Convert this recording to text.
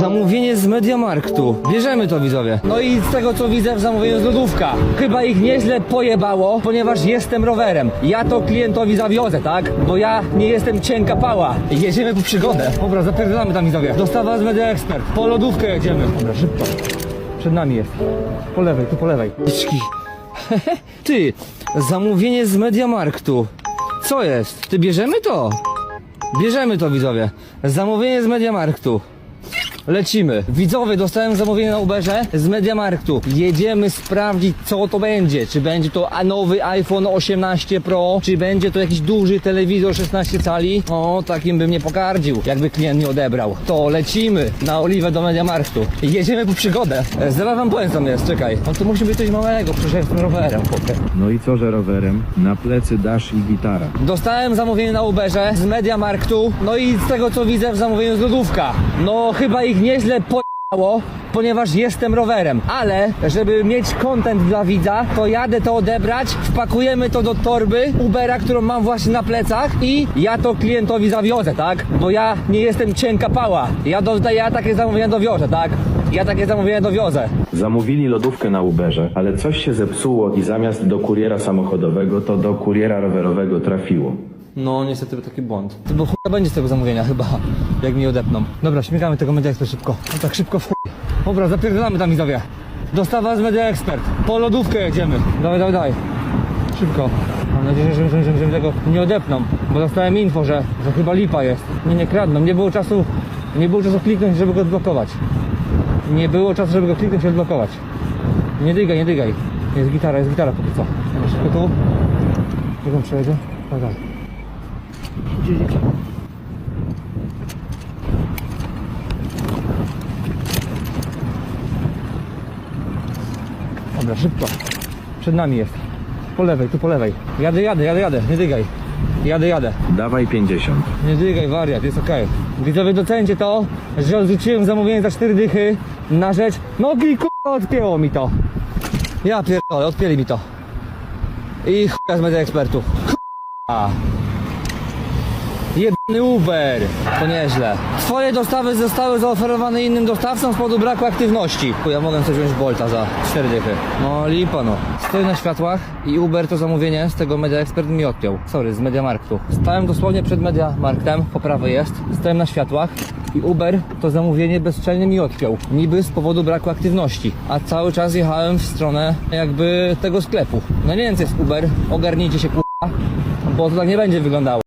Zamówienie z Mediamarktu. Bierzemy to widzowie. No i z tego co widzę w zamówieniu jest lodówka. Chyba ich nieźle pojebało, ponieważ jestem rowerem. Ja to klientowi zawiozę, tak? Bo ja nie jestem cienka pała. Jedziemy po przygodę. Dobra, zapierdolamy tam widzowie. Dostawa z Media Expert. Po lodówkę jedziemy. Dobra, szybko. Przed nami jest. Po lewej, tu po lewej. Iczki. Ty, zamówienie z Mediamarktu. Co jest? Ty bierzemy to? Bierzemy to widzowie. Zamówienie z Mediamarktu. Lecimy. Widzowie, dostałem zamówienie na Uberze z Mediamarktu. Jedziemy sprawdzić, co to będzie. Czy będzie to nowy iPhone 18 Pro, czy będzie to jakiś duży telewizor 16 cali. O, takim bym nie pokardził, jakby klient nie odebrał. To lecimy na oliwę do Mediamarktu. Jedziemy po przygodę. E, Zaraz wam powiem, co tam jest, czekaj. On to musi być coś małego, jestem rowerem, chłopie. No i co, że rowerem? Na plecy dasz i gitara. Dostałem zamówienie na Uberze z Mediamarktu, no i z tego co widzę w zamówieniu jest lodówka. No chyba ich nieźle pojechało, ponieważ jestem rowerem, ale żeby mieć content dla widza, to jadę to odebrać, wpakujemy to do torby Ubera, którą mam właśnie na plecach i ja to klientowi zawiozę, tak? Bo ja nie jestem cienka pała. Ja, do, ja takie zamówienia dowiozę, tak? Ja takie zamówienia dowiozę. Zamówili lodówkę na Uberze, ale coś się zepsuło i zamiast do kuriera samochodowego, to do kuriera rowerowego trafiło. No, niestety taki błąd. To bo chuj będzie z tego zamówienia chyba, jak mi odepną. Dobra, śmigamy tego Media Expert szybko. No tak szybko w chuj. Dobra, zapierdolamy tam widzowie. Dostawa z Media Expert. Po lodówkę jedziemy. Dawaj, dawaj, dawaj. Szybko. Mam nadzieję, że, że, że, że tego nie odepną, bo dostałem info, że, że chyba lipa jest. Nie, nie kradną. Nie było czasu, nie było czasu kliknąć, żeby go odblokować. Nie było czasu, żeby go kliknąć i odblokować. Nie dygaj, nie dygaj. Jest gitara, jest gitara póki co. Szybko tu. On przejedzie? Tak, tak. Gdzie? Dobra, szybko. Przed nami jest. Po lewej, tu po lewej. Jadę, jadę, jadę, jadę, nie dygaj. Jadę, jadę. Dawaj 50. Nie dygaj, wariat, jest okej. Widzowie, docencie to, że odrzuciłem zamówienie za cztery dychy na rzecz... Nogi, k***a, odpięło mi to. Ja pierdolę, odpięli mi to. I chuja z media ekspertów. K***a. Jebany Uber, to nieźle. Twoje dostawy zostały zaoferowane innym dostawcom z powodu braku aktywności. Ja mogę coś wziąć Bolta za 4 dychy. No lipa no. Stoję na światłach i Uber to zamówienie z tego Media Expert mi odpiął. Sorry, z Mediamarktu. Stałem dosłownie przed Mediamarktem, po prawej jest. Stałem na światłach i Uber to zamówienie bezczelnie mi odpiął. Niby z powodu braku aktywności. A cały czas jechałem w stronę jakby tego sklepu. No nie wiem co jest Uber, ogarnijcie się k***a, bo to tak nie będzie wyglądało.